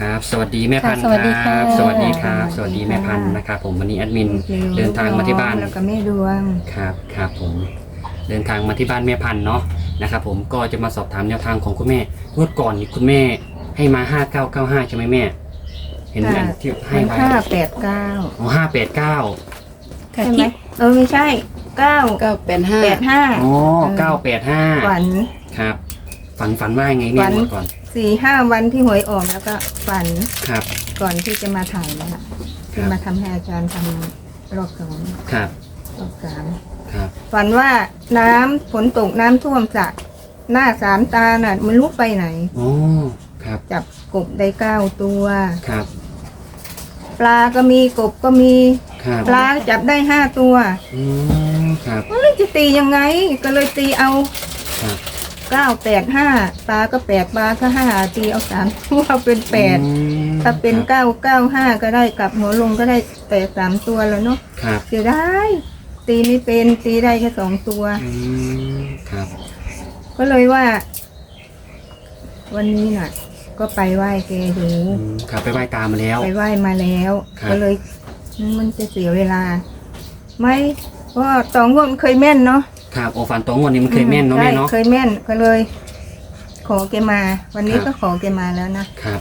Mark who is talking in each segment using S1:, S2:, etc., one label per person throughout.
S1: ครับ สวัสดีแม่พันธุ์
S2: ค่ะสวัสดี
S1: ครั
S2: ค่ะ
S1: บสวัสดีครับส
S2: สวั
S1: วัส
S2: สดี
S1: ดี
S2: ค่ะ
S1: แม่พันธุ์นะครับผมวันนี้แอดมินเดินทางมาที่บ้าน
S2: แล้วก็แม่ดวง
S1: ครับครับผมเดินทางมาที่บ้านแม่พันธุ์เนาะนะครับผมก็จะมาสอบถามแนวทางของคุณแม่งวดก่อนนี่คุณแม่ให้มาห้าเก้าเก้าห้าใช่ไหมแม่ เห็นอันที่ให้
S2: มัน
S1: ไว้
S2: ห้าแปดเก้า
S1: อ๋อห้าแปดเก้า
S2: ใช่ไหมเออไม่ใช่เก้า
S3: เก้าแปดห้า
S2: แปดห้า
S1: อ๋อเก้าแปดห้า
S2: ฝัน
S1: ครับฝันฝันว่าไงแม่
S2: ฝัน
S1: งวดก่อน
S2: สี่ห้าวันที่หวยออกแล้วก็ฝัน
S1: ครับ
S2: ก่อนที่จะมาถ่ายนะคะที่มาทำให้อาจารย์ทำรอบสอง
S1: ครับ
S2: รอบสาม
S1: ครับ
S2: ฝันว่าน้ำฝนตกน้ำท่วมสระหน้าสามตาน่ะ มันลุกไปไหน
S1: โอ้ ครับ
S2: จับกบได้เก้าตัว
S1: ครับ
S2: ปลาก็มีกบก็มี
S1: ครับ
S2: ปลาจับได้ห้าตัว
S1: อืมครับ
S2: เอ้ยจะตียังไง ก็เลยตีเอา
S1: ครับ
S2: เก้าแปดห้าปลาก็แปดปลาก็ห้าตีเอาสามตัวเป็นแปด
S1: อืม
S2: ถ้าเป็น
S1: ครับ
S2: เก้าเก้าห้าก็ได้กลับหัวลงก็ได้แปดสามตัวแล้วเนาะ
S1: ครับ
S2: เสียได้ตีไม่เป็นตีได้แค่สองตัว
S1: อืมครับ
S2: ก็เลยว่า วันนี้น่ะ ก็ไปไหว้แกดู
S1: อืมครับไปไหว้ตามมาแล้ว
S2: ไปไหว้มาแล้ว
S1: ครับ
S2: ก็เลยมันจะเสียเวลาไหมเพราะว่าตองวดมันเคยแม่นเนาะ
S1: ครับโอฟันตรงวันนี้มันเคยแม่นเนาะแม่เนาะ
S2: ใช่เคยแม่นก็เลย ขอแกมา วันนี้
S1: ครับ
S2: ก็ขอแกมาแล้วนะครับ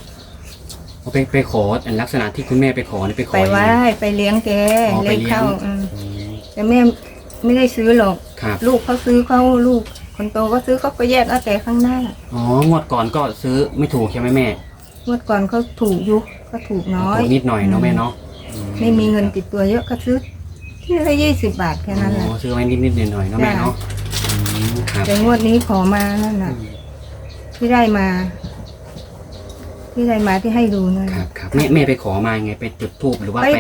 S1: เอาไปไปขออันลักษณะที่คุณแม่ไปขอนี่ไปขอ
S2: ไปไหว้
S1: ยังไง
S2: ไปเลี้ยงแก
S1: อ๋อไป
S2: เลี้ยง
S1: เลี้ยง
S2: เข้าอืม
S1: อืม
S2: แต่แม่ไม่ได้ซื้อหรอก
S1: ครับ
S2: ลูกเขาซื้อเขาลูก คนโตก็ซื้อเขาก็แยกเอาแต่ข้างหน้า
S1: อ๋องวดก่อนก็ซื้อไม่ถูกใช่ไหมแม่
S2: เมื่อก่อนเขาถูกยุคก็ถูกน้อย
S1: ถูกนิดหน่อยเนาะแม่เนาะอื
S2: ไม่มีเงินติดตัวเยอะก็ซื้อ ที่ละยี่สิบบาทแค่นั้นแหละ
S1: อ๋อซื้อไว้นิดนิดหน่อยหน่อยๆเนาะแม่เนาะอืมครับ
S2: แต่งวดนี้ขอมานั่นน่ะ ที่ได้มา ที่ได้มาที่ให้ดูนั่น
S1: ครั
S2: น่ะ
S1: บครับแม่แม่ไปขอมาไงไปจุดธูปหรือว่า
S2: ไป
S1: ไป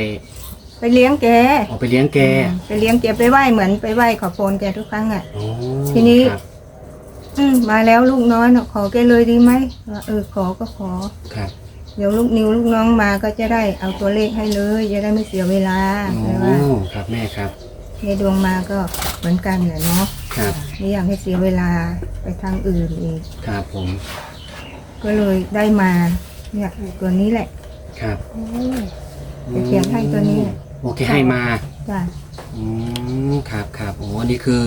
S2: ไปเลี้ยงแก
S1: ออกไปเลี้ยงแก
S2: ไปเลี้ยงแกไปไหว้เหมือนไปไหว้ขอพรแกทุกครั้งอะ
S1: อ๋อ
S2: ทีนี้
S1: ครับ
S2: อืมมาแล้วลูกน้อยเนาะขอแกเลยดีไหมว่าเออขอก็ขอ
S1: ครับ
S2: เดี๋ยวลูกนิวลูกน้องมาก็จะได้เอาตัวเลขให้เลยจะได้ไม่เสียเวลา
S1: อ๋
S2: แต่ว่า
S1: อครับแม่ครับ
S2: ในดวงมาก็เหมือนกันแหละเนาะ
S1: ครับ
S2: ไม่อยากให้เสียเวลาไปทางอื่นอีก
S1: ครับผม
S2: ก็เลยได้มาเนี่ยตัวนี้แหละ
S1: ครับ
S2: จะเขียนให้ตัวนี้
S1: โอเคให้มา
S2: จ้ะ
S1: อืม ครับครับโอ้อันนี้คือ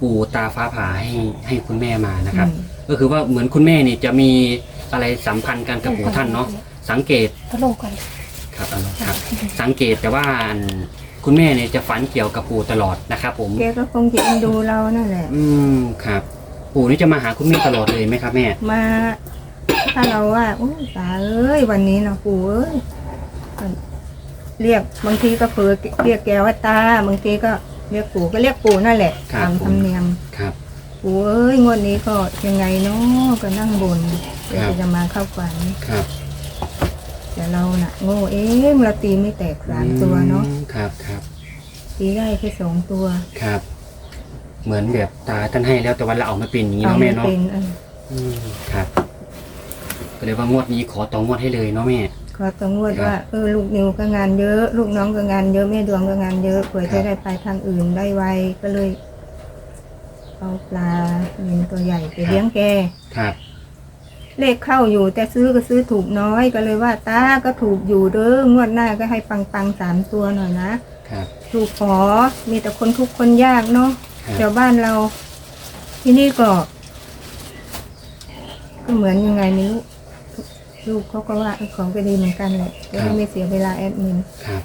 S1: ปู่ตาฟ้าผ่าให้ให้คุณแม่มานะครับ
S2: อืม
S1: ก็คือว่าเหมือนคุณแม่นี่จะมี อะไรสัมพันธ์กันกับปู่ท่านเนาะสังเกต
S3: ก็ลงก่อน
S1: ครับเอาละครับ สังเกตแต่ว่าอันคุณแม่เนี่ยจะฝันเกี่ยวกับปู่ตลอดนะครับผม
S2: แกก็คงจะเอ็นดูเรานั่นแหละ
S1: อืมครับ ปู่นี่จะมาหาคุณแม่ตลอดเลยไหมครับแม่
S2: มา ถ้าเราว่าโอ้ยตาเอ้ยวันนี้นะปู่เอ้ยเรียกบางทีก็เผลอเรียกแกว่าตา บางทีก็เรียกปู่ก็เรียกปู่นั่นแหละ
S1: ครับ
S2: ตาม
S1: ผม
S2: ธรรมเนียม
S1: ครับ
S2: ปู่เอ้ยงวดนี้ก็ยังไงเนาะก็นั่งบนเดี๋ยว
S1: ครับ
S2: จะมาเข้าฝัน
S1: ครับ
S2: แต่เราน่ะ โง่เองเราตีไม่แตกสามตัวเนาะ
S1: อืมครับครับ
S2: ตีได้แค่สองตัว
S1: ครับ เหมือนแบบตาท่านให้แล้วแต่วันเราเอามาเป็นอย่างนี้
S2: เอา
S1: เนาะ
S2: ไม่
S1: แม่เนาะ
S2: เป็นเออ
S1: อืมครับก็เลยว่างวดนี้ขอต่องวดให้เลยเนาะแม่
S2: ขอต้องงวด
S1: ครับ
S2: ว่าเออลูกนิวก็งานเยอะ ลูกน้องก็งานเยอะแม่ดวงก็งานเยอะเผื่อ
S1: ครั
S2: จะ
S1: บ
S2: ได้ไปทางอื่นได้ไวก็เลย เอาปลาเลี้ยงตัวใหญ่ไปเลี้ยงแก
S1: ครับ
S2: เลขเข้าอยู่แต่ซื้อก็ซื้อถูกน้อยก็เลยว่าตาก็ถูกอยู่เด้องวดหน้าก็ให้ปังปังๆสามตัวหน่อยนะครับ ถูกขอมีแต่คนทุกข์คนยากเนาะ
S1: ครับ
S2: แถวบ้านเรา ที่นี่ก็ ก็เหมือนยังไงไม่รู้ลูกเขาก็ว่าเออของก็ดีเหมือนกันแหละจะได้ไม่เสียเวลาแอดมิน
S1: ครับ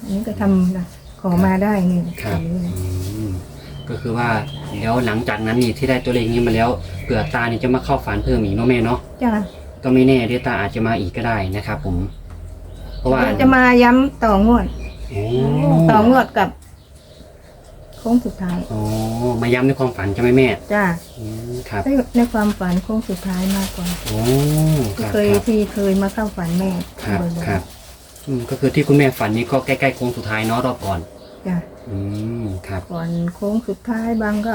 S2: อันนี้ก็ทำนะขอมาได้นี่
S1: ครับ
S2: แบบนี้นะ
S1: อืม ก็คือว่าแล้วหลังจากนั้นนี่ที่ได้ตัวเลขนี้มาแล้วเผื่อตานี่จะมาเข้าฝันเพิ่มอีกเนาะแม่เนาะ
S2: จ้ะ
S1: ก็ไม่แน่เดี๋ยวตาอาจจะมาอีกก็ได้นะครับผม เพราะว่า
S2: เดี๋ยวจะมาย้ำต่องวด
S1: โอ้
S2: ต่องวดกับโค้งสุดท้าย
S1: อ๋อมาย้ำในความฝันใช่ไหมแม่
S2: จ้ะ
S1: อืมครับ
S2: ในในความฝันโค้งสุดท้ายมากกว่า
S1: โอ้ค
S2: ที่
S1: รับ
S2: เคย
S1: ครับ
S2: ที่เคยมาเข้าฝันแม่
S1: ครับ
S2: บ่อยๆ
S1: ครับอืมก็คือที่คุณแม่ฝันนี้ก็ใกล้ๆโค้งสุดท้ายเนาะรอบก่อน
S2: จ้ะ
S1: อืมครับ
S2: ก่อนโค้งสุดท้ายบางก็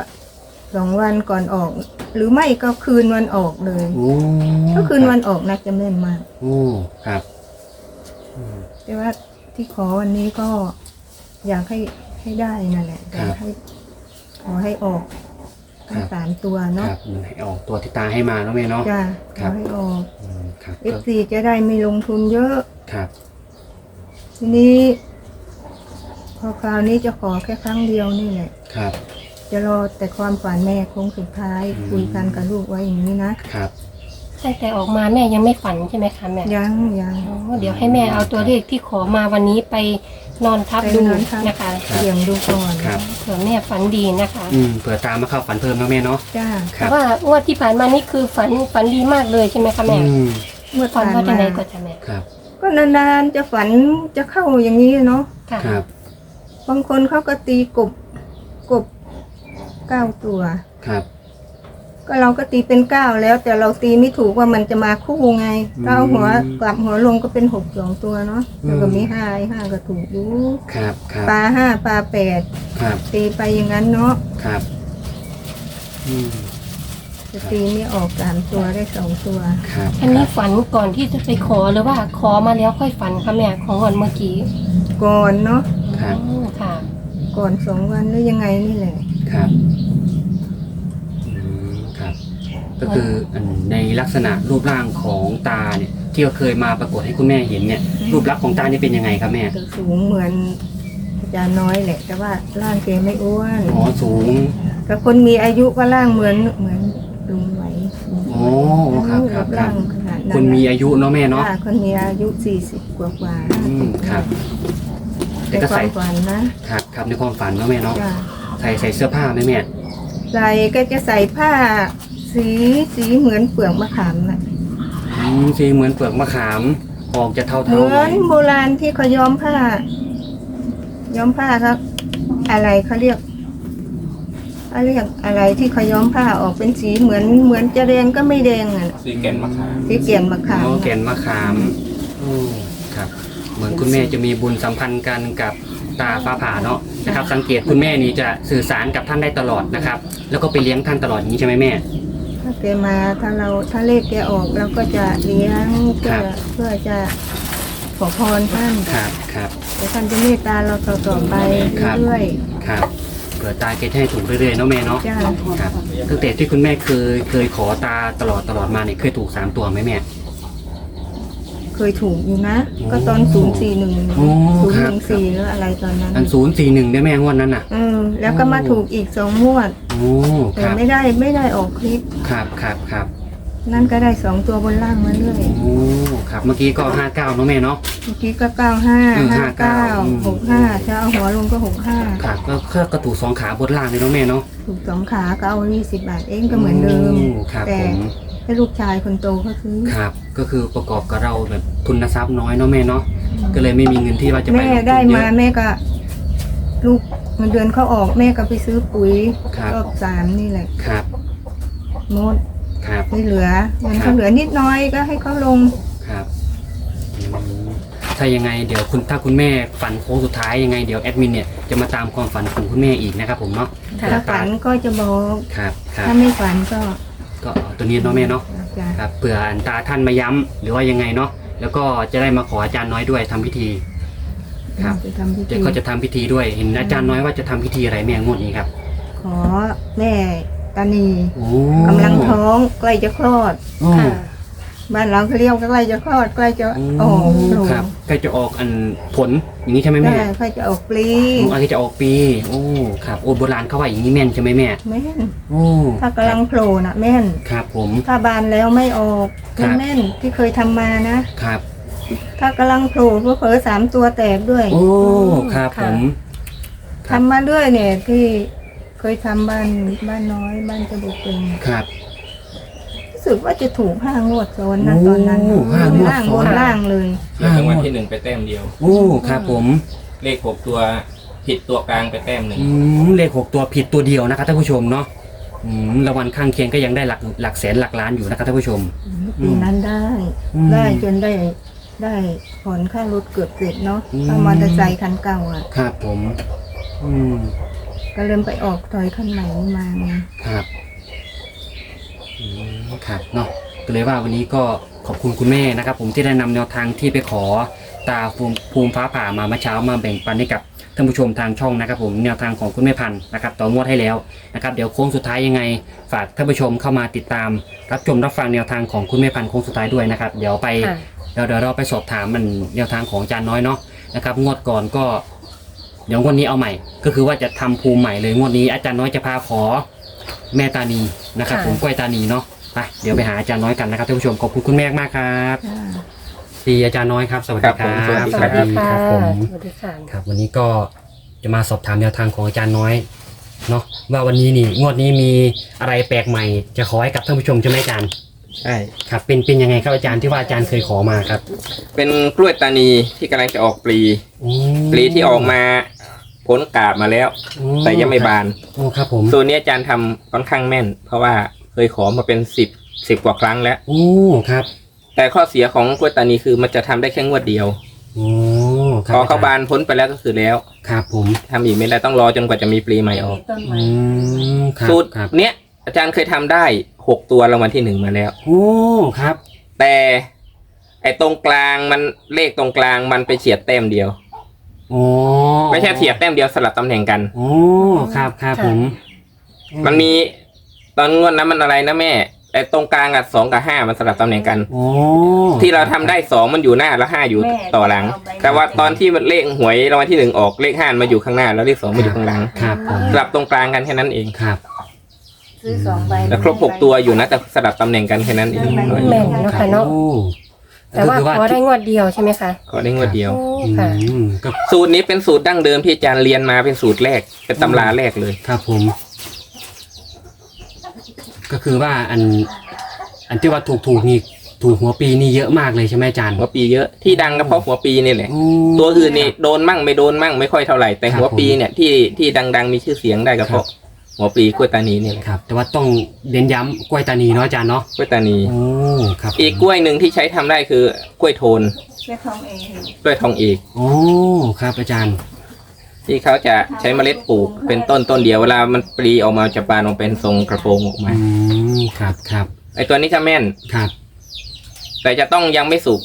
S2: สองวันก่อนออก หรือไม่ก็คืนวันออกเลย
S1: โอ้
S2: ก็คืน
S1: รับ
S2: วันออกนักจะแม่นมาก
S1: โอ้ครับอืม
S2: แต่ว่าที่ขอวันนี้ก็อยากให้ให้ได้นั่นแหละอยากให้ขอให้ออกทั้งสามตัว
S1: ค
S2: เนาะ
S1: รับมันให้ออกตัวที่ตาให้มาเนาะแม่เนาะ
S2: จ้ะ
S1: ค
S2: ข
S1: รั
S2: อบ ให้ออก
S1: อืมครับ
S2: เอ
S1: ก็
S2: ฟซีจะได้ไม่ลงทุนเยอะ
S1: ครับ
S2: ทีนี้ พอคราวนี้จะขอแค่ครั้งเดียวนี่แหละ
S1: ครับ
S2: จะรอแต่ความฝันแม่โค้งสุดท้าย
S1: อืม
S2: คุยกันกับลูกไว้อย่างนี้นะครับ
S3: ตั้งแต่ออกมาแม่ยังไม่ฝันใช่ไหมคะแม่
S2: ยังยัง
S3: อ๋อเดี๋ยวให้แม่เอาตัวเลขที่ขอมาวันนี้ไปนอนทับ
S2: ไป
S3: ดู
S2: นอนทับ
S3: นะคะ
S2: เสี่ยงดูก่อน
S1: ครับ
S3: เผื่อแม่ฝันดีนะคะ
S1: อืมเผื่อตามมาเข้าฝันเพิ่มนะแม่เนาะ
S2: จ้า
S1: ครั
S3: แต่
S1: บ
S3: ว่างวดที่ผ่านมานี่คือฝันฝันดีมากเลยใช่ไหมคะแม่
S1: อืม
S2: เมื่อ
S3: ฝัน
S2: ผ่าน
S3: ว่าจะ
S2: มา
S3: ไหนก็จะแม่
S1: ครับ
S2: ก็นานๆจะฝันจะเข้าอย่างนี้เนาะ
S3: ค่ะ
S1: ครับ
S2: บางคนเขาก็ตีกบกบเก้าตัว
S1: ครับ
S2: ก็เราก็ตีเป็นเก้าแล้ว แต่เราตีไม่ถูกว่ามันจะมาคู่ไง
S1: อืม
S2: ก็เอาหัวกลับหัวลงก็เป็นหกสองตัวเนาะ
S1: อืม
S2: แล้วก็มีห้าไอ้ห้าก็ถูกอยู่
S1: ครับครับ
S2: ปลาห้าปลาแปด
S1: ครับ
S2: ตีไปอย่างนั้นเนาะ
S1: ครับอืม
S2: จะตีไม่ออกสามตัวได้สองตัว
S1: ครับ
S3: อันนี้ฝันก่อนที่จะไปขอหรือว่าขอมาแล้วค่อยฝันคะแม่ของวันเมื่อกี้
S2: ก่อนเนาะ
S1: ครับ
S3: อืมค่ะ
S2: ก่อนสองวันหรือยังไงนี่แหละ
S1: ครับอืมครับ ก็คืออันในลักษณะรูปร่างของตาเนี่ย ที่เราเคยมาปรากฏให้คุณแม่เห็นเนี่ย รูปลักษณ์ของตานี่เป็นยังไงครับแม่
S2: ก็สูงเหมือนอาจารย์น้อยแหละ แต่ว่าร่างแกไม่อ้วน
S1: อ๋อสูง
S2: แต่คนมีอายุก็ร่างเหมือนเหมือนลุงไหว
S1: อ๋อครับครับครั
S2: ร่า
S1: บ
S2: งขนาดนั้น
S1: คนมีอายุเนาะแม่เนาะ
S2: ค่ะคนมีอายุสี่สิบกว่ากว่า
S1: อืมครับ แต่
S2: แต่
S1: ก็
S2: ก็
S1: ใส่
S2: ใส่ฝันนะครับ
S1: ครับในความฝันเนาะแม่เนาะ
S2: จ้ะ
S1: ใส่ใส่เสื้อผ้าไหมแม่
S2: ใส่ก็จะใส่ผ้า สีสีเหมือนเปลือกมะขามน่ะ
S1: อืมสีเหมือนเปลือกมะขามออกจะเทา
S2: เหมื
S1: ๆหน่
S2: อ
S1: อนย
S2: โบราณที่เขาย้อมผ้า ย้อมผ้าครับ อะไรเขาเรียกเขาเรียกอะไรที่เขาย้อมผ้าออกเป็นสีเหมือนเหมือนจะแดงก็ไม่แดงอะ
S4: สีแก่นมะขาม
S2: สีเกี่ยนมะขาม
S1: อ๋อ
S2: น่ะ
S1: แก่นมะขามโอ้ครับ เหมือนคุณแม่จะมีบุญสัมพันธ์กันกับตาฟ้าผ่าเนาะนะครับ สังเกตคุณแม่นี่จะสื่อสารกับท่านได้ตลอดนะครับ แล้วก็ไปเลี้ยงท่านตลอดอย่างนี้ใช่ไหมแม่
S2: ถ้าแกมาถ้าเราถ้าเลขแกออกเราก็จะเลี้ยงเพื่
S1: ครั
S2: อบเพื่อจะขอพรท่าน
S1: ครับครับ
S2: แต่ท่านจะเมตตาเราต่อๆไป
S1: ครับ
S2: เรื่อย
S1: ครับเผื่อตาแกจะให้ถูกเรื่อยๆเนาะแม่เนาะ
S2: ๆจ้า
S1: ครับตั้งแต่ที่คุณแม่เคยเคยขอตาตลอดตลอดมาเนี่ยเคยถูกสามตัวไหมแม่
S2: เคยถูกอยู่นะ
S1: โอ้
S2: ก็ตอนศูนย์สี่หนึ่ง
S1: โอ้
S2: ศูนย์
S1: ค
S2: ห
S1: รับ
S2: นึ่งสี่หรืออะไรตอนนั้น
S1: อันศูนย์สี่หนึ่งได้แม่งวดนั้นน่ะ
S2: เออแล้วก็มาถูกอีกสองงวด
S1: โอ้ ค
S2: แต่
S1: รับ
S2: ไม่ได้ไม่ได้ออกคลิป
S1: ครับครับครับ
S2: นั่นก็ได้สองตัวบนล่างมาเรื่อย
S1: โอ้ ครับ เมื่อกี้ก็ห้าเก้าเนาะแม่เนาะ
S2: เมื่อกี้ก็เก้าห้า
S1: อืม
S2: ห้าเก้า
S1: อืม
S2: หกห้าจะเอาหัวลงก็หกห้า
S1: ครับก็ก็กระถูกสองขาบนล่างเลยเนาะแม่เนาะ
S2: ถูกสองขาก็เอายี่สิบบาทเองก็เหมือนเดิม
S1: โอ้ครับ
S2: แต่
S1: ผม
S2: ให้ลูกชายคนโตเขาซื้อ
S1: ครับ ก็คือประกอบกับเราแบบทุนทรัพย์น้อยเนาะแม่เนาะก็เลยไม่มีเงินที่ว่าจะไป
S2: แม่
S1: ลงทุน
S2: ได้
S1: เย
S2: มา
S1: อะ
S2: แม่ก็ ลูกเงินเดือนเขาออกแม่ก็ไปซื้อปุ๋ย
S1: ครับ
S2: รอบสามนี่แหละ
S1: ครับ
S2: หมด
S1: ครับ
S2: ไม่เหลือเงิน
S1: ครั
S2: เขา
S1: บ
S2: เหลือนิดน้อยก็ให้เขาลง
S1: ครับอืมถ้ายังไงเดี๋ยวคุณถ้าคุณแม่ฝันโค้งสุดท้ายยังไงเดี๋ยวแอดมินเนี่ยจะมาตามความฝันของคุณแม่อีกนะครับผมเนาะ
S3: ค่ะ
S2: ถ้าฝันก็จะบอก
S1: ครับครับ
S2: ถ้าไม่ฝันก็
S1: ก็ตัวนี้เนาะแม่เนาะ
S2: จะ
S1: ครับเผื่ออันตาท่านมาย้ำหรือว่ายังไงเนาะแล้วก็จะได้มาขออาจารย์น้อยด้วยทำพิธี ครับ
S2: จะทำพิ
S1: เดี๋
S2: ธี
S1: ยวก็จะทำพิธีด้วยเห็นอาจารย์น้อยว่าจะทำพิธีอะไรแม่งวดนี้ครับ
S2: ขอแม่ตานี
S1: โอ้
S2: กำลังท้องใกล้จะคลอด
S1: โอ้
S3: ค่ะ
S2: บ้านเราเขาเรียกว่าใกล้จะคลอดใกล้จะ
S1: โอ้
S2: ออกลูก
S1: ครับใกล้จะออกอันผลอย่างนี้ใช่ไหมแม่
S2: ใช่ใกล้จะออกปลี
S1: โอ้อันนี้จะออกปีโอ้ครับโอ้โบราณเขาว่าอย่างนี้แม่นใช่ไหมแม่
S2: แม่น
S1: โอ้
S2: ถ้ากำลังโผล่น่ะแม่น
S1: ครับผม
S2: ถ้าบานแล้วไม่ออก
S1: ครับ
S2: แม่นที่เคยทำมานะ
S1: ครับ
S2: ถ้ากำลังโผล่เผลอๆสามตัวแตกด้วย
S1: โอ้ครับผม
S2: ทำมาเรื่อยเนี่ยที่เคยทำบ้านบ้านน้อยบ้านกระดูกเป็น
S1: ครับ
S2: รู้ สึกว่าจะถูกห้างวดซ้อนนะตอนนั้น
S1: โอ้ห้างวด
S2: ล่าง
S1: ซ้
S2: บ
S1: อน
S2: นล่างเลย
S4: ถูกรางวัลที่หนึ่งไปแต้มเดียว
S1: โอ้ครับผม
S4: เลขหกตัวผิดตัวกลางไปแต้มหนึ่ง
S1: อืมเลขหกตัวผิดตัวเดียวนะครับท่านผู้ชมเนาะอืมรางวัลข้างเคียงก็ยังได้หลักหลักแสนหลักล้านอยู่นะครับท่านผู้ชม
S2: ปีนั้นได้
S1: อืม
S2: ได้จนได้ได้ผ่อนค่ารถเกือบเสร็จเนาะ
S1: อืม
S2: เอามอเตอร์ไซค์คันเก่าอะ
S1: ครับผม อืม
S2: ก็เริ่มไปออกถอยคันใหม่นี่มาไง
S1: ครับอืม ครับเนาะก็เลยว่าวันนี้ก็ขอบคุณคุณแม่นะครับ ผมที่ได้นำแนวทางที่ไปขอตาภูมิภูมิฟ้าผ่ามาเมื่อเช้ามาแบ่งปันให้กับท่านผู้ชมทางช่องนะครับ ผมแนวทางของคุณแม่พันธุ์นะครับต่องวดให้แล้วนะครับเดี๋ยวโค้งสุดท้ายยังไง ฝากท่านผู้ชมเข้ามาติดตาม รับชมรับฟังแนวทางของคุณแม่พันธุ์โค้งสุดท้ายด้วยนะครับ เดี๋ยวไป
S3: ค่ะ
S1: เดี๋ยวเดี๋ยวเราไปสอบถามมันแนวทางของอาจารย์น้อยเนาะนะครับงวดก่อนก็เดี๋ยวงวดนี้เอาใหม่ ก็คือว่าจะทำภูมิใหม่เลยงวดนี้อาจารย์น้อยจะพาขอแม่ตานีนะครับ
S3: ค่ะ
S1: ผมกล้วยตานีเนาะ ไปเดี๋ยวไปหาอาจารย์น้อยกันนะครับท่านผู้ชมขอบคุณคุณแม่มากครับ
S2: จ้า
S1: ดีอาจารย์น้อยครับ สวัสดีค
S4: ครั
S1: รับบ
S4: ผม
S3: สวัสดีค่ะ
S1: ครับผม
S3: สวัสดีค่ะ
S1: ครับวันนี้ก็จะมาสอบถามแนวทางของอาจารย์น้อยเนาะว่าวันนี้นี่งวดนี้มีอะไรแปลกใหม่ จะขอให้กับท่านผู้ชมใช่ไหมอาจารย์
S4: ใช่
S1: ครับ เป็นเป็นยังไงครับอาจารย์ที่ว่าอาจารย์เคยขอมาครับ
S4: เป็นกล้วยตานีที่กำลังจะออกปลี
S1: อืม
S4: ปลีที่ออกมาผลกาบมาแล้ว
S1: อื
S4: แต่ยังไม่บาน
S1: โอ้ครับผม
S4: ส่วนนี้อาจารย์ทำค่อนข้างแม่น เพราะว่า เคยขอมาเป็นสิบสิบกว่าครั้งแล้ว
S1: โอ้ครับ
S4: แต่ข้อเสียของกล้วยตานีคือมันจะทำได้แค่งวดเดียว
S1: โอ้ครั
S4: พ
S1: บ
S4: อเขา
S1: อจรย์
S4: บานพ้นไปแล้วก็คือแล้ว
S1: ครับผม
S4: ทำอีกไม่ได้ต้องรอจนกว่าจะมีปลีใหม่ออก
S1: อืมครับ
S4: สูตร
S1: ครับ
S4: เนี้ยอาจารย์เคยทำได้หกตัวรางวัลที่หนึ่งมาแล้ว
S1: โอ้ครับ
S4: แต่ไอ้ตรงกลางมันเลขตรงกลางมันไปเฉียดแต้มเดียว
S1: โอ้
S4: ไม่ใช่เฉียดแต้มเดียวสลับตำแหน่งกัน
S1: โอ้ครับครับ
S3: ค่ะ
S1: ผม
S4: มันมี ตอนงวดนั้นมันอะไรนะแม่ไอ้ตรงกลางอะสองกับห้ามันสลับตำแหน่งกัน
S1: โอ้
S4: ที่เราทำได้สองมันอยู่หน้าแล้วห้าอยู่ต่อหลัง แต่ว่าตอนที่มันเลขหวยรางวัลที่หนึ่งออกเลขห้ามาอยู่ข้างหน้า แล้วเลขสองมาอยู่ข้างหลัง
S1: ครับผม
S4: สลับตรงกลางกันแค่นั้นเอง
S1: ครับ
S2: ซื้อสองใบ
S4: แล้วครบหกตัวอยู่นะแต่สลับตำแหน่งกันแค่นั้นเอง
S3: แม่นเนาะค่ะเนาะ
S1: โอ้
S3: แต่ว่า
S1: ก็คือ
S3: ขอได้งวดเดียวใช่ไหมคะ
S4: ขอได้งวดเดียว
S3: โอ้
S1: อื
S3: ค่ะ
S1: มก็
S4: สูตรนี้เป็นสูตรดั้งเดิมที่อาจารย์เรียนมาเป็นสูตรแรกเป็นตำราแรกเลย
S1: ครับผม ก็คือว่าอัน อันที่ว่าถูกถูกนี่ถูกหัวปีนี่เยอะมากเลยใช่ไหมอาจารย์
S4: หัวปีเยอะที่ดังก็เพราะหัวปีนี่แหละ
S1: โอ้
S4: ตัวอื่นนี่โดนมั่งไม่โดนมั่งไม่ค่อยเท่าไหร่แต่
S1: ครับ
S4: หัวปีเนี่ยที่ที่ดัง ๆ มีชื่อเสียงได้ก็เพราะหัวปีกล้วยตานีนี่แหละ
S1: ครับ แต่ว่าต้องเน้นย้ำกล้วยตานีเนาะอาจารย์เนาะ
S4: กล้วยตานี
S1: โอ้ครับ
S4: อีกกล้วยหนึ่งที่ใช้ทำได้คือกล้วยโทน
S2: แม่ทองเอง
S4: กล้วยทองเอก
S1: โอ้ครับอาจารย์
S4: ที่เขาจะใช้เมล็ดปลูกเป็นต้นต้นเดียวเวลามันปลีออกมาจะบานออกเป็นทรงกระโปรงออกมา
S1: อืมครับครับ
S4: ไอตัวนี้จะแม่น
S1: ครับ
S4: แต่จะต้องยังไม่สุก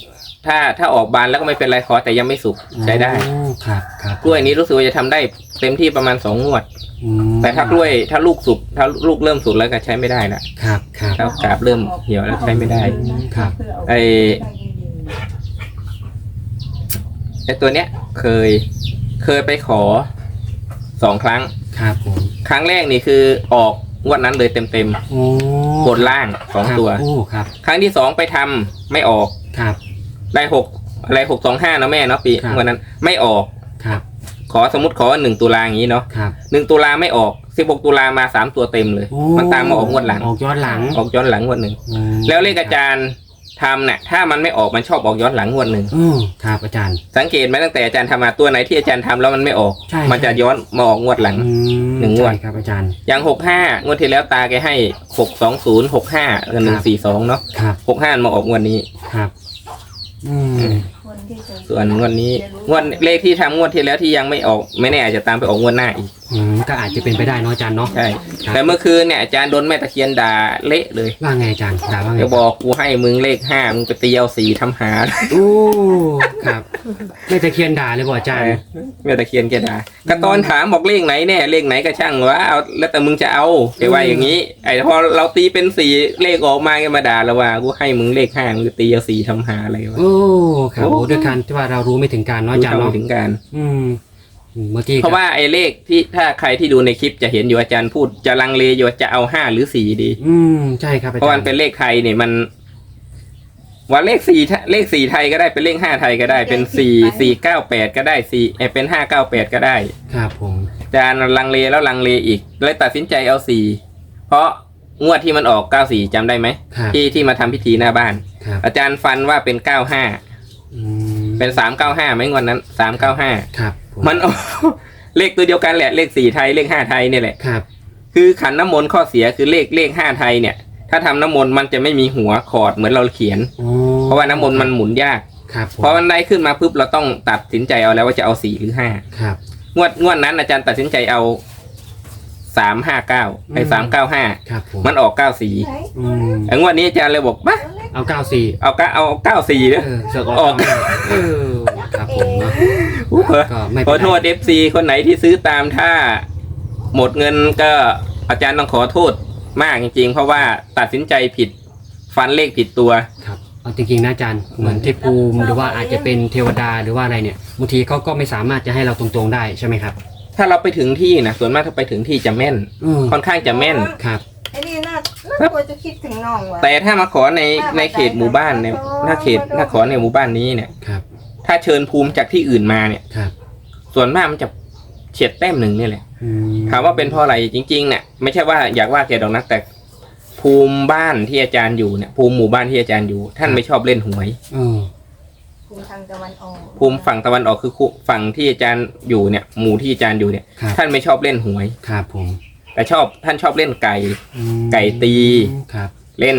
S4: ถ้าถ้าออกบานแล้วก็ไม่เป็นไรขอแต่ยังไม่สุกใช้ได้
S1: โอ้ครับครับ
S4: กล้วยนี้รู้สึกว่าจะทำได้เต็มที่ประมาณสองงวด
S1: อืม
S4: แต่ถ้ากล้วยถ้าลูกสุกถ้าลูกเริ่มสุกแล้วก็ใช้ไม่ได้นะครับ
S1: ครับ
S4: ถ้ากาบเริ่มเหี่ยวแล้วใช้ไม่ได้
S1: ครับ
S4: ไอไอตัวเนี้ยเคย เคยไปขอสองครั้ง
S1: ครับผม
S4: ครั้งแรกนี่คือออกงวดนั้นเลยเต็มเต็ม
S1: โอ้
S4: ๆบนล่างสอง
S1: ครับ
S4: ตัว
S1: โอ้ครับ
S4: ครั้งที่สองไปทำไม่ออก
S1: ครับ
S4: ได้หกอะไรหกสองห้านะแม่เนาะปี
S1: ครับ
S4: วันนั้นไม่ออก
S1: ครับ
S4: ขอสมมติขอหนึ่งตุลาอย่างนี้เนาะ
S1: ครับ
S4: หนึ่งตุลาไม่ออกสิบหกตุลามาสามตัวเต็มเลย
S1: โอ้
S4: มันตามมาออกงวดหลัง
S1: ออกย้อนหลัง
S4: ออกย้อนหลังงวดหนึ่ง
S1: อืม
S4: แล้วเลขอาจารย์ ทำเนี่ยถ้ามันไม่ออกมันชอบออกย้อนหลังงวดหนึ่ง
S1: อืมครับอาจารย์
S4: สังเกตไหมตั้งแต่อาจารย์ทำมาตัวไหนที่อาจารย์ทำแล้วมันไม่ออก
S1: ใช่
S4: มันจะย้อนมาออกงวดหลัง
S1: อืม
S4: หนึ่งงวด
S1: ใช่ครับอาจารย์
S4: อย่างหกห้างวดที่แล้วตาแกให้หกสองศูนย์หกห้าหนึ่งสี่สองเนาะ
S1: ครับ
S4: หกห้ามาออกงวดนี้
S1: ครับ อืม
S4: ส่วนงวดนี้งวดเลขที่ทำงวดที่แล้วที่ยังไม่ออก ไม่แน่อาจจะตามไปออกงวดหน้าอีก
S1: อืมก็อาจจะเป็นไปได้เนาะอาจารย์เนาะ
S4: ใช่
S1: ครับ
S4: แต่เมื่อคืนเนี่ยอาจารย์โดนแม่ตะเคียนด่าเละเลย
S1: ว่าไงอาจารย์ด่าว่าไง
S4: จะบอกกูให้มึงเลขห้ามึงไปตีเอาสีทำหา
S1: โอ้ครับไม่ตะเคียนด่าเลยบอกอาจารย์
S4: แม่ตะเคียนแกด่าก็ตอนถามบอกเลขไหนแน่เลขไหนก็ช่างวะเอาแล้วแต่มึงจะเอาแกว่าอย่างนี้ ไอ้พอเราตีเป็นสีเลขออกมาแกมาด่าเราว่ากูให้มึงเลขห้ามึงไปตีเอาสีทำหาอะไรวะ
S1: โอ้ครับ
S4: โอ้
S1: โอ้ด้วยการที่ว่าเรารู้ไม่ถึงการเนาะอาจารย์
S4: รู้
S1: เนาะ
S4: เท่าไม่ถึงการ
S1: อืมอืม เมื่อกี้
S4: เพราะว่าไอ้เลขที่ถ้าใครที่ดูในคลิปจะเห็นอยู่อาจารย์พูดจะลังเลอยู่ว่าจะเอาห้าหรือสี่ดี
S1: อืมใช่ครับอา
S4: เพราะ
S1: จาร
S4: มัน
S1: ย์
S4: เป็นเลขไทยเนี่ยมันว่าเลขสี่เลขสี่ไทยก็ได้เป็นเลขห้าไทยก็ได้เป็นสี่สี่เก้าแปดก็ได้สี่เอ่อเป็นห้าเก้าแปดก็ได้
S1: ครับผม
S4: อาจารย์ลังเลแล้วลังเลอีกเลยตัดสินใจเอาสี่เพราะงวดที่มันออกเก้าสี่จำได้ไหม
S1: ครับ
S4: ที่ที่มาทำพิธีหน้าบ้าน
S1: ครับ
S4: อาจารย์ฟันว่าเป็นเก้าห้า
S1: อืม
S4: เป็นสามเก้าห้าไหมงวดนั้นสามเก้าห้า
S1: ครับผ
S4: มันออกเลขตัวเดียวกันแหละเลขสี่ไทยเลขห้าไทยเนี่ยแหละ
S1: ครับ
S4: คือขันน้ำมนต์ข้อเสียคือเลขเลขห้าไทยเนี่ย ถ้าทำน้ำมนต์มันจะไม่มีหัวขอดเหมือนเราเขียน
S1: โอ้
S4: เพราะว่าน้ำมนต์มันหมุนยาก
S1: ครับผม
S4: พอมันได้ขึ้นมาปุ๊บเราต้องตัดสินใจเอาแล้วว่าจะเอาสี่หรือห้า
S1: ครับ
S4: งวดงวดนั้นอาจารย์ตัดสินใจเอาสามห้าเก้าไอ้สามเก้าห้า
S1: ครับผม
S4: มันออกเก้าสี่
S1: อืม
S4: ไอ้งวดนี้อาจารย์เลยบอกปะ
S1: เอาเก้าสี่
S4: เอาเก้าเอาเก้าสี่เด้อ
S1: เออเสือกอ
S4: อ
S1: อ
S4: อกก
S1: เออครับผม เนาะ
S4: พ
S1: ก็ไม่
S4: ข
S1: เป็
S4: อนโท
S1: ไร
S4: ษเอฟซีคนไหนที่ซื้อตามถ้า หมดเงินก็อาจารย์ต้องขอโทษมากจริงๆ เพราะว่าตัดสินใจผิดฟันเลขผิดตัว
S1: ครับเอาจริงๆนะอาจารย์เหมือนเทพภูมิหรือว่าอาจจะเป็นเทวดาหรือว่าอะไรเนี่ยบางทีเขาก็ไม่สามารถจะให้เราตรงๆได้ใช่ไหมครับ
S4: ถ้าเราไปถึงที่นะส่วนมากถ้าไปถึงที่จะแม่น
S1: อืม
S4: ค่อนข้างจะแม่น
S1: ครับ
S2: ไอ้นี่น่าน่ากลัวจะคิดถึงน้องว่ะ
S4: แต่ถ้ามาขอในในเขตหมู่บ้านเนี่ยถ้าเขตถ้าขอในหมู่บ้านนี้เนี่ย
S1: ครับ
S4: ถ้าเชิญภูมิจากที่อื่นมาเนี่ย
S1: ครับ
S4: ส่วนมากมันจะเฉียดแต้มหนึ่งนี่แหละ
S1: อืม
S4: ถามว่าเป็นเพราะอะไรจริงๆเนี่ยไม่ใช่ว่าอยากว่าแกดอกนะแต่ภูมิบ้านที่อาจารย์อยู่เนี่ยภูมิหมู่บ้านที่อาจารย์อยู่ ท่านไม่ชอบเล่นหวย
S1: เออ
S2: ภูมิทางตะวันออก
S4: ภูมิฝั่งตะวันออกคือฝั่งที่อาจารย์อยู่เนี่ย หมู่ที่อาจารย์อยู่เนี่ย
S1: ครับ
S4: ท่านไม่ชอบเล่นหวย
S1: ครับผม
S4: แต่ชอบท่านชอบเล่นไก่
S1: อืม
S4: ไก่ตี
S1: ครับ
S4: เล่น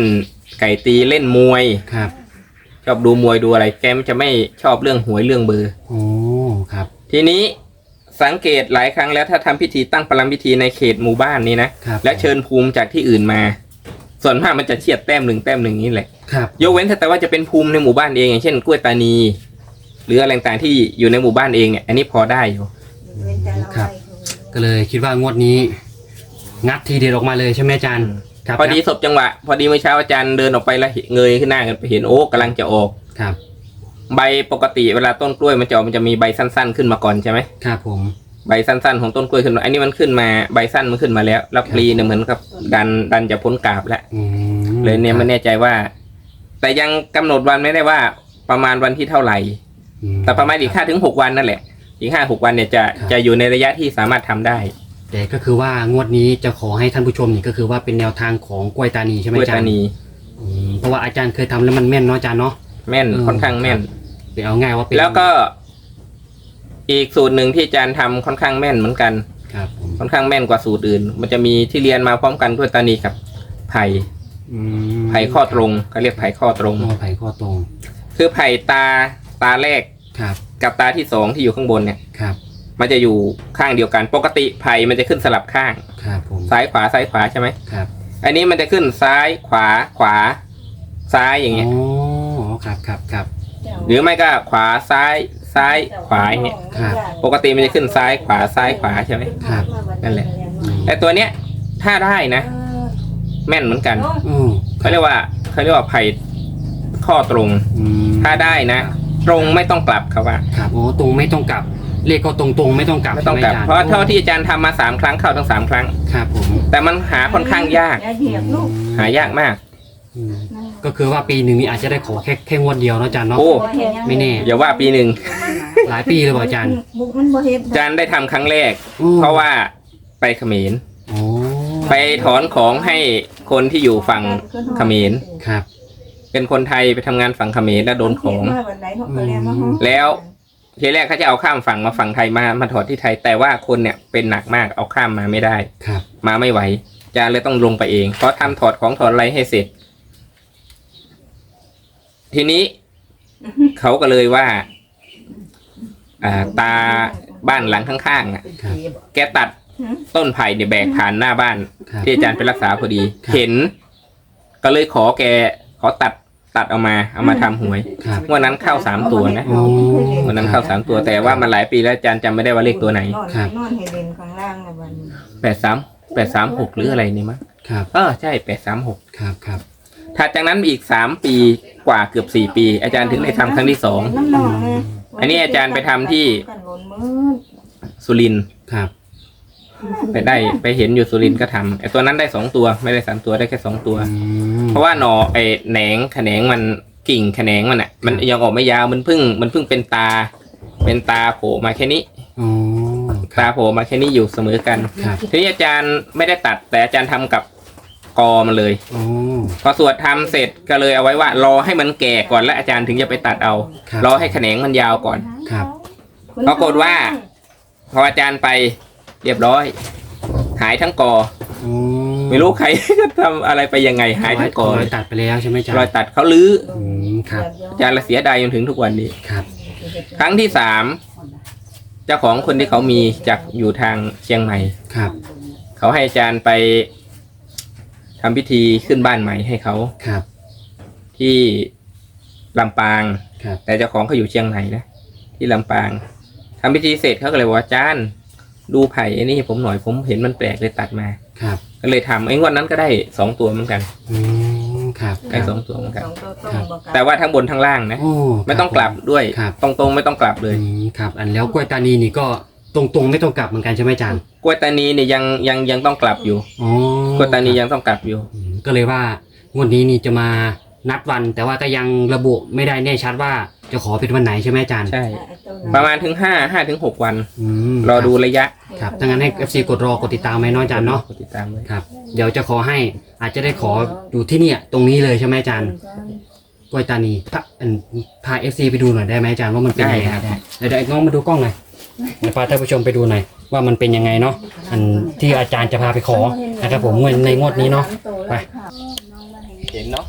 S4: ไก่ตีเล่นมวย
S1: ครับ
S4: ชอบดูมวยดูอะไร แกมันจะไม่ชอบเรื่องหวยเรื่องเบอร์
S1: โอ้ครับ
S4: ทีนี้สังเกตหลายครั้งแล้วถ้าทำพิธีตั้งประลัมพิธีในเขตหมู่บ้านนี้นะ ครับและเชิญภูมิจากที่อื่นมา ส่วนมากมันจะเฉียดแต้มหนึ่งแต้มหนึ่งนี่แหละ
S1: ครับ
S4: ยกเว้นแต่ว่าจะเป็นภูมิในหมู่บ้านเองอย่างเช่นกล้วยตานี หรืออะไรต่างๆที่อยู่ในหมู่บ้านเองเนี่ย อันนี้พอได้อยู่
S2: เว้นแต่เรา
S1: ครับ
S2: ไว้ดู
S1: ก็เลยคิดว่างวดนี้ งัดทีเดียวออกมาเลยใช่ไหมอาจารย์ ครับ
S4: พอดีศพจังหวะ พอดีเมื่อเช้าอาจารย์เดินออกไปแล้วเห็นเงยขึ้นหน้ากันไปเห็นโอ้กำลังจะออก
S1: ครับ
S4: ใบปกติเวลาต้นกล้วยมันจะออกมันจะมีใบสั้น ๆ ขึ้นมาก่อนใช่ไหม
S1: ครับผม
S4: ใบสั้น ๆ ของต้นกล้วยขึ้นมาอันนี้มันขึ้นมาใบสั้นมันขึ้นมาแล้วแล้วปลีเนี่ยเหมือนกับดันดันจะพ้นกาบแล้ว
S1: อืม
S4: เลยเนี่ยไม่แน่ใจว่า แต่ยังกำหนดวันไม่ได้ว่าประมาณวันที่เท่าไหร่
S1: อื
S4: แต่ประมาณอีกห้าถึงหกวันนั่นแหละ อีกห้าหกวันเนี่ยจะ
S1: ครับ
S4: จะอยู่ในระยะที่สามารถทำได้
S1: แต่ก็คือว่างวดนี้จะขอให้ท่านผู้ชมนี่ก็คือว่าเป็นแนวทางของกล้วยตานีใช่ไหม
S4: กล้วย
S1: อาจา
S4: ตาร
S1: ย์
S4: นี
S1: อืมเพราะว่าอาจารย์เคยทำแล้วมันแม่นเนาะอาจารย์เนาะ
S4: แม่น
S1: เออ
S4: ค่อนข้างแม่น
S1: เดี๋ยวเอาง่ายว่าเป็น
S4: แล้วก็อีกสูตรหนึ่งที่อาจารย์ทำค่อนข้างแม่นเหมือนกัน
S1: ครับผม
S4: ค่อนข้างแม่นกว่าสูตรอื่น มันจะมีที่เรียนมาพร้อมกันกล้วยตานีกับไผ่
S1: อืม
S4: ไผ่ข้อตรงเขาเรียกไผ่ข้อตรง
S1: อ๋อไผ่ข้อตรง
S4: คือไผ่ตาตาแรก
S1: ครับ
S4: กับตาที่สองที่อยู่ข้างบนเนี่ย
S1: ครับ
S4: มันจะอยู่ข้างเดียวกัน ปกติไผ่มันจะขึ้นสลับข้าง
S1: ครับผม
S4: ซ้ายขวาซ้ายขวาใช่ไหม
S1: ครับ
S4: อันนี้มันจะขึ้นซ้ายขวาขวา ซ้ายอย่างเงี้ย
S1: อ๋อ ครับครับครับ
S4: หรือไม่ก็ขวาซ้ายซ้ายขวาอย่างเงี้ย
S1: ครับ
S4: ปกติมันจะขึ้นซ้ายขวาซ้ายขวาใช่ไหม
S1: ครับ
S4: นั่นแหละ
S1: อืม
S4: แต่ตัวเนี้ยถ้าได้นะ แม่นเหมือนกัน
S1: อืม
S4: เขาเรียกว่าเขาเรียกว่าไผ่ข้อตรง
S1: อืม
S4: ถ้าได้นะ ตรงไม่ต้องกลับครับว่า
S1: ครับ โอ้ ตรงไม่ต้องกลับ เลขก็ตรงตรงๆ ไม่ต้องกลับ
S4: ไม่ต้องกลับ
S1: ใช่ห
S4: เพราะเท่าที่อาจารย์ทำมาสามครั้งเข้าทั้งสามครั้ง
S1: ครับผม
S4: แต่มันหาค่อนข้างยาก
S2: อย่าเหยียบลูก
S4: หายากมาก
S1: อืมก็คือว่าปีหนึ่งนี้อาจจะได้ขอแค่แค่งวดเดียวเนาะอาจารย์เนาะ
S4: โอ้
S1: ไม่แน่
S4: อย่าว่าปีหนึ่ง
S1: หลายปีเลยบอกอาจารย์
S2: บุกมันบ่เฮ็ด
S4: อาจารย์ได้ทำครั้งแรก
S1: อืม
S4: เพราะว่าไปเขมร
S1: โอ้
S4: ไปถอนของให้คนที่อยู่ฝั่งเขมร
S1: ครับ
S4: เป็นคนไทยไปทำงานฝั่งเขมรแล้วโดนของ
S2: มาวันไหนเขาก็เรียกมาฮ้อง
S4: แล้ว ทีแรกเขาจะเอาข้ามฝั่งมาฝั่งไทยมามาถอดที่ไทย แต่ว่าคนเนี่ยเป็นหนักมากเอาข้ามมาไม่ได้
S1: ครับ
S4: มาไม่ไหวอาจารย์เลยต้องลงไปเองเพราะทำถอดของถอดอะไรให้เสร็จ ทีนี้ เขาก็เลยว่า อ่า ตาบ้านหลังข้างๆอะ
S1: ครับ
S4: แกตัดต้นไผ่เนี่ยแบกผ่านหน้าบ้าน
S1: ครับ
S4: ที่อาจารย์ไปรักษาพอดี
S1: ครับ
S4: เห็น ก็เลยขอแกขอตัด ตัดเอามาเอามาทำหวย
S1: ครับ
S4: วันนั้นเข้าสามตัวนะ
S1: โอ้
S4: วันนั้นเข้าสามตัวแต่ว่ามันหลายปีแล้วอาจารย์จำไม่ได้ว่าเลขตัวไหน
S2: นอน
S1: ครับ
S2: นอนให้เล่นข้างล่างในวันนี้
S4: แปดสามแปดสามหกหรืออะไรนี่มั้ง
S1: ครับ
S4: เออใช่แปดสามหก
S1: ครับครับ
S4: ถัดจากนั้นอีกสามปีกว่าเกือบสี่ปี อาจารย์ถึงได้ทำครั้งที่สอง
S2: น้ำนองนะ
S4: อันนี้อาจารย์ไปทำที่
S2: กันหล่นมืด
S4: สุรินทร์
S1: ครับ
S4: ไปได้ไปเห็นอยู่สุรินทร์ก็ทำไอ้ตัวนั้นได้สองตัวไม่ได้สามตัวได้แค่สองตัว
S1: อืม
S4: เพราะว่าหนอไอ้แหนงแขนงมันกิ่งแขนงมันอะ มันยังออกไม่ยาวมันเพิ่ง มันเพิ่งเป็นตา เป็นตาโผล่มาแค่นี้
S1: อ๋อค
S4: ตา
S1: รับ
S4: โผล่มาแค่นี้อยู่เสมอกัน
S1: ครับ
S4: ทีนี้อาจารย์ไม่ได้ตัด แต่อาจารย์ทำกับกอมันเลย
S1: โอ้
S4: พอสวดทำเสร็จก็เลยเอาไว้ว่า รอให้มันแก่ก่อนแล้วอาจารย์ถึงจะไปตัดเอา
S1: ครับ
S4: รอให้แขนงมันยาวก่อน
S1: ครับ
S4: ปรากฏว่า พออาจารย์ไป เรียบร้อย หายทั้งกอ
S1: โอ้
S4: ไม่รู้ใครจะทำอะไรไปยังไงหายทั้งกอ
S1: ร
S4: เล
S1: อย
S4: ย
S1: ตัดไปแล้วใช่ไหมอาจารย์
S4: รอยตัดเขาลื้อ
S1: อืมครับ
S4: อาจารย์ละเสียดายจนถึงทุกวันนี้
S1: ครับ
S4: ครั้งที่สามเจ้าของคนที่เขามีจากอยู่ทางเชียงใหม่
S1: ครับ
S4: เขาให้อาจารย์ไปทำพิธีขึ้นบ้านใหม่ให้เขา
S1: ครับ
S4: ที่ลำปาง
S1: ครับ
S4: แต่เจ้าของเขาอยู่เชียงใหม่นะที่ลำปางทำพิธีเสร็จเขาก็เลยบอกว่าอาจารย์ ดูไผ่ไอ้นี่ผมหน่อยผมเห็นมันแปลกเลยตัดมา
S1: ครับ
S4: ก็เลยทำไอ้งวดนั้นก็ได้สองตัวเหมือนกัน
S1: อืมครับค
S4: ได้
S1: รับ
S4: สองตัวเหมือนกัน
S2: สองตัวตรงบอกกัน
S4: แต่ว่าทั้งบนทั้งล่างนะ
S1: โอ้
S4: ไม่ต้องกลับด้วย
S1: ครับ
S4: ตรงๆไม่ต้องกลับเลย
S1: อืมครับ อันแล้วกล้วยตานีนี่ก็ตรงๆไม่ต้องกลับเหมือนกันใช่ไหมอาจารย์
S4: กล้วยตานีเนี่ยยังยังยังต้องกลับอยู่
S1: อ๋อก
S4: ล้วยตานียังต้องกลับอยู่
S1: อืมก็เลยว่างวดนี้นี่จะมานัดวันแต่ว่าก็ยังระบุไม่ได้แน่ชัดว่า จะขอเป็นวันไหนใช่ไหมอาจารย์
S4: ใช่ ประมาณถึงห้าห้าถึงหกวัน
S1: อืม
S4: รอดูระยะ
S1: ครับถ้างั้นให้ FC กดรอกดติดตามไหมเนาะอาจารย์เนาะ
S4: กดติดตามเลย
S1: ครับ เดี๋ยวจะขอให้อาจจะได้ขออยู่ที่เนี่ยตรงนี้เลยใช่ไหมอาจารย์กล้วยตานีพาอันพา FC ไปดูหน่อยได้ไหมอาจารย์ว่ามันเป็นยังไงครับเดี๋ยวเดี๋ยวไอ้น้องมาดูกล้องหน่อยเดี๋ยวพาท่านผู้ชมไปดูหน่อยว่ามันเป็นยังไงเนาะ อันที่อาจารย์จะพาไปขอนะครับผมงวดในงวดนี้เนาะ ไป
S4: เห็นเนาะ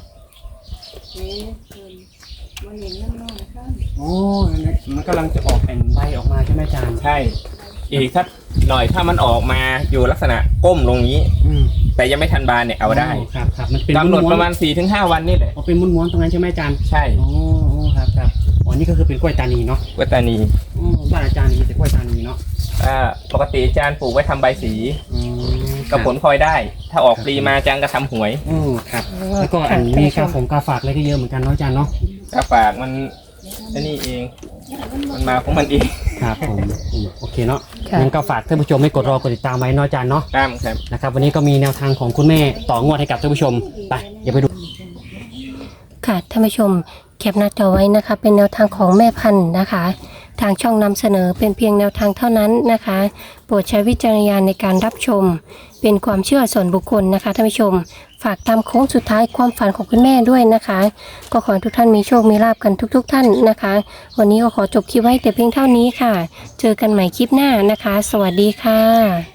S1: โอ้มันกำลังจะออกเป็นใบออกมาใช่ไหมอาจารย์
S4: ใช่ อีกถ้าหน่อยถ้ามันออกมาอยู่ลักษณะก้มลงนี้
S1: อืม
S4: แต่ยังไม่ทันบานเนี่ยเอาได้
S1: ครับครับมันเป็น
S4: กำหนด
S1: ม้วนๆ
S4: ประมาณ4ีถึงหวันนี่แหละ
S1: เอาเป็นม้วนๆตรงนั้นใช่ไหมอาจารย์
S4: ใช่
S1: อ๋ออ๋อครับครับอ๋อนี่ก็คือเป็นกล้วยตานีเนาะ
S4: กล้วยตานี
S1: อ๋อบ้านอาจารย์นี่มีแต่กล้วยตานีเนาะ
S4: อ่าปกติอาจารย์ปลูกไว้ทำใบสี
S1: อืม
S4: กับผลพลอยได้ ถ้าออกปลีมาอาจารย์ก็ทำหวย
S1: โอ้ครับ แล้วก็อันมีกาฝงกาฝากอะไรก็เยอะเหมือนกันเนาะอาจารย์เนาะ
S4: ถ้าฝากมันไอ้นี่เอง มันมาของมันเอง
S1: ครับผมอืมโอเคเนาะ
S3: ค่ะ
S1: งั้นก็ฝากท่านผู้ชมให้กดรอกดติดตามไว้เนาะอาจารย์เนาะ
S4: ตามครับ
S1: นะครับวันนี้ก็มีแนวทางของคุณแม่ต่องวดให้กับท่านผู้ชมไปอย่าไปดู
S3: ค่ะท่านผู้ชมแคปหน้าจอไว้นะคะ เป็นแนวทางของแม่พันธุ์นะคะ ทางช่องนำเสนอเป็นเพียงแนวทางเท่านั้นนะคะ โปรดใช้วิจารณญาณในการรับชม เป็นความเชื่อส่วนบุคคลนะคะท่านผู้ชม ฝากตามโค้งสุดท้ายความฝันของคุณแม่ด้วยนะคะ ก็ขอให้ทุกท่านมีโชค มีลาบกันทุก ๆท่านนะคะ วันนี้ก็ขอจบคลิปไว้แต่เพียงเท่านี้ค่ะ เจอกันใหม่คลิปหน้านะคะ สวัสดีค่ะ